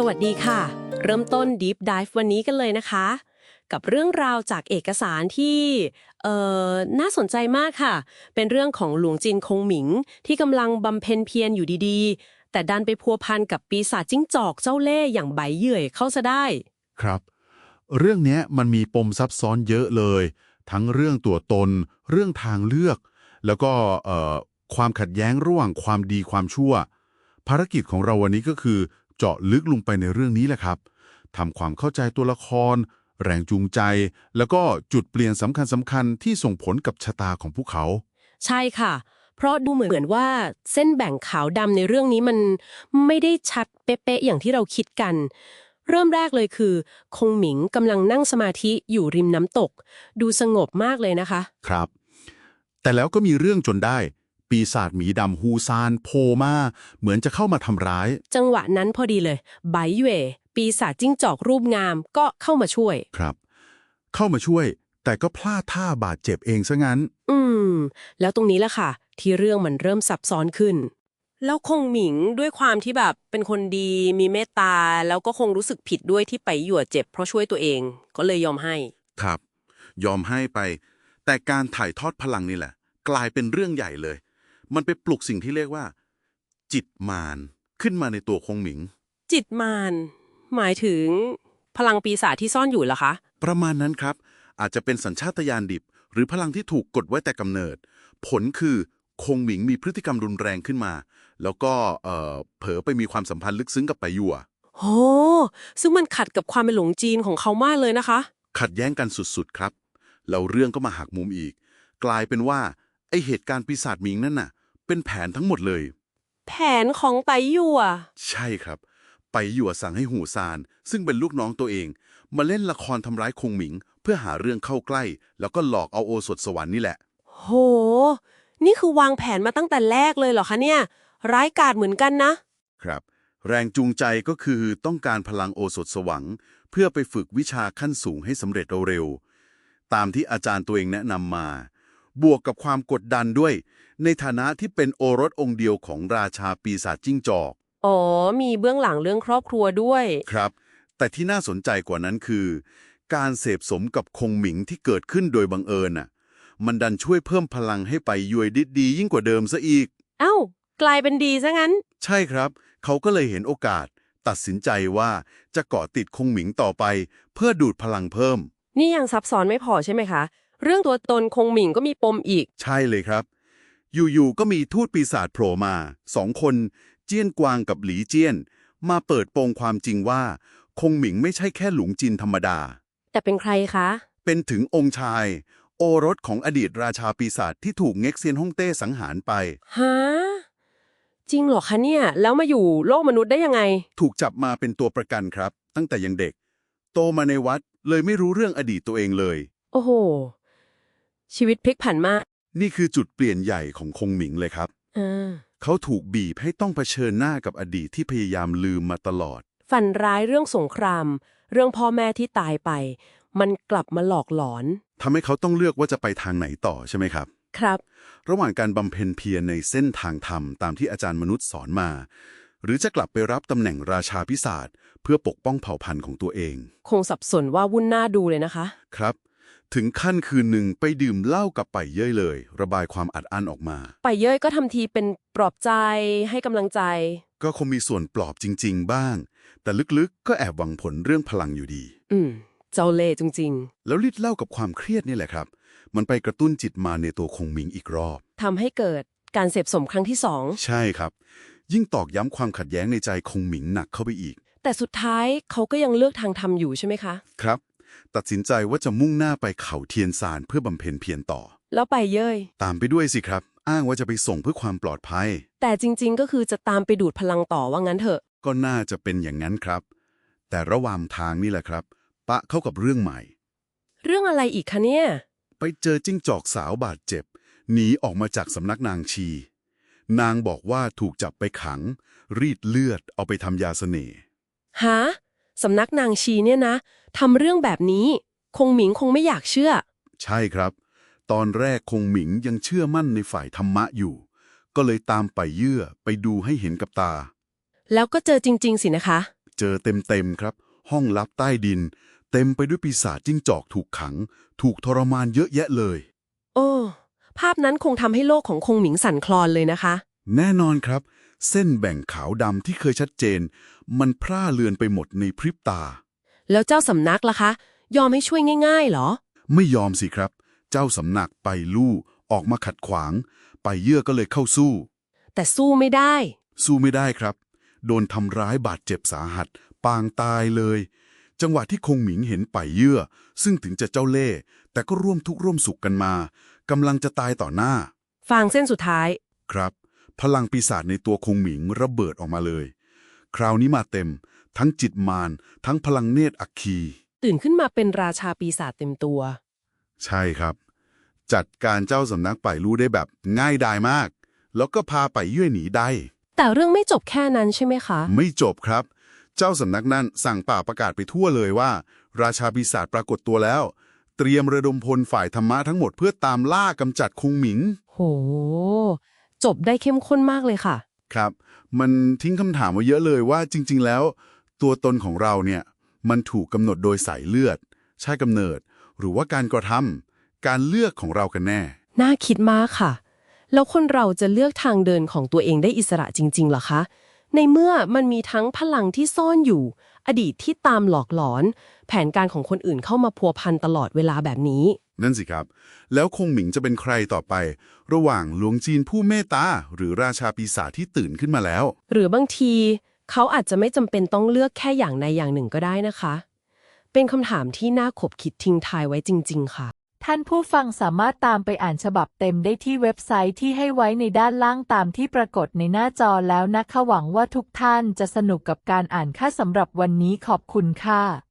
สวัสดีค่ะ เริ่มต้น Deep Dive วันนี้กันเลยนะคะ กับเรื่องราวจากเอกสารที่เอ่อน่าสนใจมากค่ะ เป็นเรื่องของหลวงจินคงหมิง ที่กำลังบำเพ็ญเพียรอยู่ดีๆ แต่ดันไปพัวพันกับปีศาจจิ้งจอกเจ้าเล่ห์อย่างใบเยื่อยเข้าซะได้ ครับ เรื่องนี้มันมีปมซับซ้อนเยอะเลย ทั้งเรื่องตัวตน เรื่องทางเลือก แล้วก็เอ่อความขัดแย้งระหว่างความดีความชั่ว ภารกิจของเราวันนี้ก็คือ เจาะลึกลงไปในเรื่องนี้แหละครับทำความเข้าใจตัวละคร แรงจูงใจ แล้วก็จุดเปลี่ยนสำคัญสำคัญๆที่ส่งผลกับชะตาของพวกเขา ใช่ค่ะ เพราะดูเหมือนว่าเส้นแบ่งขาวดำในเรื่องนี้มันไม่ได้ชัดเป๊ะๆอย่างที่เราคิดกัน เริ่มแรกเลยคือ คงหมิงกำลังนั่งสมาธิอยู่ริมน้ำตก ดูสงบมากเลยนะคะ ครับ แต่แล้วก็มีเรื่องจนได้ ปีศาจหมีดำฮูซานโผล่มาเหมือนจะเข้ามาทำร้าย จังหวะนั้นพอดีเลยไบเย่ปีศาจจิ้งจอกรูปงามก็เข้ามาช่วย ครับ เข้ามาช่วย แต่ก็พลาดท่าบาดเจ็บเองซะงั้น อืม แล้วตรงนี้แหละค่ะ ที่เรื่องมันเริ่มซับซ้อนขึ้น แล้วคงหมิงด้วยความที่แบบเป็นคนดีมีเมตตา แล้วก็คงรู้สึกผิดด้วยที่ไปหยั่วเจ็บเพราะช่วยตัวเอง ก็เลยยอมให้ ครับ ยอมให้ไป แต่การถ่ายทอดพลังนี่แหละ กลายเป็นเรื่องใหญ่เลย มันไปปลุกสิ่งที่เรียกว่า จิตมารขึ้นมาในตัวคงหมิง จิตมารหมายถึงพลังปีศาจที่ซ่อนอยู่เหรอคะ ประมาณนั้นครับ อาจจะเป็นสัญชาตญาณดิบ หรือพลังที่ถูกกดไว้แต่กำเนิด ผลคือคงหมิงมีพฤติกรรมรุนแรงขึ้นมา แล้วก็เอ่อเผลอไปมีความสัมพันธ์ลึกซึ้งกับไปยัวโหซึ่งมันขัดกับความเป็นหลงจีนของเขามากเลยนะคะ ขัดแย้งกันสุดๆครับแล้วเรื่องก็มาหักมุมอีก กลายเป็นว่าไอเหตุการณ์ปีศาจหมิงนั่นน่ะ เป็นแผนทั้งหมดเลย แผนของไตหยั่วใช่ครับ ไปหยั่วสั่งให้หูซาน ซึ่งเป็นลูกน้องตัวเอง มาเล่นละครทำร้ายคงหมิง เพื่อหาเรื่องเข้าใกล้ แล้วก็หลอกเอาโอสถสวรรค์นี่แหละ โห นี่คือวางแผนมาตั้งแต่แรกเลยเหรอคะเนี่ย ร้ายกาจเหมือนกันนะ ครับ แรงจูงใจก็คือต้องการพลังโอสถสวรรค์เพื่อไปฝึกวิชาขั้นสูงให้สำเร็จเร็วๆตามที่อาจารย์ตัวเองแนะนำมา บวกกับความกดดันด้วย ในฐานะที่เป็นโอรสองค์เดียวของราชาปีศาจจิ้งจอก อ๋อ มีเบื้องหลังเรื่องครอบครัวด้วย ครับ แต่ที่น่าสนใจกว่านั้นคือ การเสพสมกับคงหมิงที่เกิดขึ้นโดยบังเอิญน่ะ มันดันช่วยเพิ่มพลังให้ไปยวยดิดดียิ่งกว่าเดิมซะอีก เอ้า กลายเป็นดีซะงั้น ใช่ครับ เขาก็เลยเห็นโอกาส ตัดสินใจว่าจะเกาะติดคงหมิงต่อไป เพื่อดูดพลังเพิ่ม นี่ยังซับซ้อนไม่พอใช่ไหมคะ เรื่องตัวตนคงหมิงก็มีปมอีก ใช่เลยครับ อยู่ๆก็มีทูตปีศาจโผล่มาสองคน เจี้ยนกวางกับหลีเจี้ยน มาเปิดโปงความจริงว่า คงหมิงไม่ใช่แค่หลวงจินธรรมดา แต่เป็นใครคะ เป็นถึงองค์ชาย โอรสของอดีตราชาปีศาจที่ถูกเง็กเซียนฮ่องเต้สังหารไป ฮะ จริงเหรอคะเนี่ย แล้วมาอยู่โลกมนุษย์ได้ยังไง ถูกจับมาเป็นตัวประกันครับ ตั้งแต่ยังเด็ก โตมาในวัดเลยไม่รู้เรื่องอดีตตัวเองเลย โอ้โห ชีวิตพลิกผันมากนี่คือจุดเปลี่ยนใหญ่ของคงหมิงเลยครับอ่าเขาถูกบีบให้ต้องเผชิญหน้ากับอดีตที่พยายามลืมมาตลอด ฝันร้ายเรื่องสงคราม เรื่องพ่อแม่ที่ตายไป มันกลับมาหลอกหลอน ทำให้เขาต้องเลือกว่าจะไปทางไหนต่อใช่ไหมครับ ครับ ระหว่างการบำเพ็ญเพียรในเส้นทางธรรมตามที่อาจารย์มนุษย์สอนมา หรือจะกลับไปรับตำแหน่งราชาพิศาจเพื่อปกป้องเผ่าพันธุ์ของตัวเอง คงสับสนว่าวุ่นหน้าดูเลยนะคะ ครับ ถึงขั้นคืนหนึ่งไปดื่มเหล้ากับไปเย้ยเลย ระบายความอัดอั้นออกมา ไปเย้ยก็ทำทีเป็นปลอบใจให้กำลังใจ ก็คงมีส่วนปลอบจริง ๆ บ้าง แต่ลึกๆก็แอบหวังผลเรื่องพลังอยู่ดี อืม เจ้าเล่ห์จริง แล้วลิดเหล้ากับความเครียดนี่แหละครับ มันไปกระตุ้นจิตมาในตัวคงหมิงอีกรอบ ๆทำให้เกิดการเสพสมครั้งที่สอง ใช่ครับ ยิ่งตอกย้ำความขัดแย้งในใจคงหมิงหนักเข้าไปอีกแต่สุดท้ายเขาก็ยังเลือกทางทำอยู่ใช่ไหมคะ ครับ ตัดสินใจว่าจะมุ่งหน้าไปเขาเทียนซานเพื่อบำเพ็ญเพียรต่อ แล้วไปเย้ย ตามไปด้วยสิครับ อ้างว่าจะไปส่งเพื่อความปลอดภัย แต่จริงๆ ก็คือจะตามไปดูดพลังต่อว่างั้นเถอะ ก็น่าจะเป็นอย่างนั้นครับ แต่ระหว่างทางนี่แหละครับ ปะเข้ากับเรื่องใหม่ เรื่องอะไรอีกคะเนี่ย ไปเจอจิ้งจอกสาวบาดเจ็บ หนีออกมาจากสำนักนางชี นางบอกว่าถูกจับไปขัง รีดเลือดเอาไปทำยาเสน่ห์ ฮะ สำนักนางชีเนี่ยนะทำเรื่องแบบนี้ คงหมิงคงไม่อยากเชื่อ ใช่ครับ ตอนแรกคงหมิงยังเชื่อมั่นในฝ่ายธรรมะอยู่ ก็เลยตามไปเยื่อไปดูให้เห็นกับตา แล้วก็เจอจริง ๆ สินะคะ เจอเต็มๆครับ ห้องลับใต้ดิน เต็มไปด้วยปีศาจจิ้งจอกถูกขัง ถูกทรมานเยอะแยะเลย โอ้ ภาพนั้นคงทำให้โลกของคงหมิงสั่นคลอนเลยนะคะ แน่นอนครับ เส้นแบ่งขาวดำที่เคยชัดเจน มันพร่าเลือนไปหมดในพริบตา แล้วเจ้าสำนักล่ะคะ ยอมให้ช่วยง่าย ๆ เหรอ ไม่ยอมสิครับ เจ้าสำนักไปลู่ออกมาขัดขวาง ไปเยื่อก็เลยเข้าสู้ แต่สู้ไม่ได้ สู้ไม่ได้ครับ โดนทำร้ายบาดเจ็บสาหัส ปางตายเลย จังหวะที่คงหมิงเห็นไปเยื่อ ซึ่งถึงจะเจ้าเล่ห์แต่ก็ร่วมทุกข์ร่วมสุขกันมากำลังจะตายต่อหน้า ฟางเส้นสุดท้าย ครับ พลังปีศาจในตัวคงหมิงระเบิดออกมาเลย คราวนี้มาเต็ม ทั้งจิตมาร ทั้งพลังเนตรอัคคี ตื่นขึ้นมาเป็นราชาปีศาจเต็มตัว ใช่ครับ จัดการเจ้าสำนักไปรู้ได้แบบง่ายดายมาก แล้วก็พาไปเยื่อหนีได้ แต่เรื่องไม่จบแค่นั้นใช่ไหมคะ ไม่จบครับ เจ้าสำนักนั้นสั่งป่าประกาศไปทั่วเลยว่า ราชาปีศาจปรากฏตัวแล้ว เตรียมระดมพลฝ่ายธรรมะทั้งหมดเพื่อตามล่ากำจัดคงหมิง โห จบได้เข้มข้นมากเลยค่ะ ครับ มันทิ้งคำถามมาเยอะเลยว่าจริง ๆ แล้ว ตัวตนของเราเนี่ยมันถูกกำหนดโดยสายเลือด ชาติกำเนิด หรือว่าการกระทำการเลือกของเรากันแน่ น่าคิดมากค่ะ แล้วคนเราจะเลือกทางเดินของตัวเองได้อิสระจริงๆเหรอคะ ในเมื่อมันมีทั้งพลังที่ซ่อนอยู่ อดีตที่ตามหลอกหลอน แผนการของคนอื่นเข้ามาพัวพันตลอดเวลาแบบนี้ นั่นสิครับ แล้วคงหมิงจะเป็นใครต่อไป ระหว่างหลวงจีนผู้เมตตาหรือราชาปีศาจที่ตื่นขึ้นมาแล้ว หรือบางที เขาอาจจะไม่จำเป็นต้องเลือกแค่อย่างใดอย่างหนึ่งก็ได้นะคะ เป็นคำถามที่น่าขบคิดทิ้งทายไว้จริง ๆ ค่ะ ท่านผู้ฟังสามารถตามไปอ่านฉบับเต็มได้ที่เว็บไซต์ที่ให้ไว้ในด้านล่างตามที่ปรากฏในหน้าจอแล้วนะคะหวังว่าทุกท่านจะสนุกกับการอ่านค่ะสำหรับวันนี้ขอบคุณค่ะ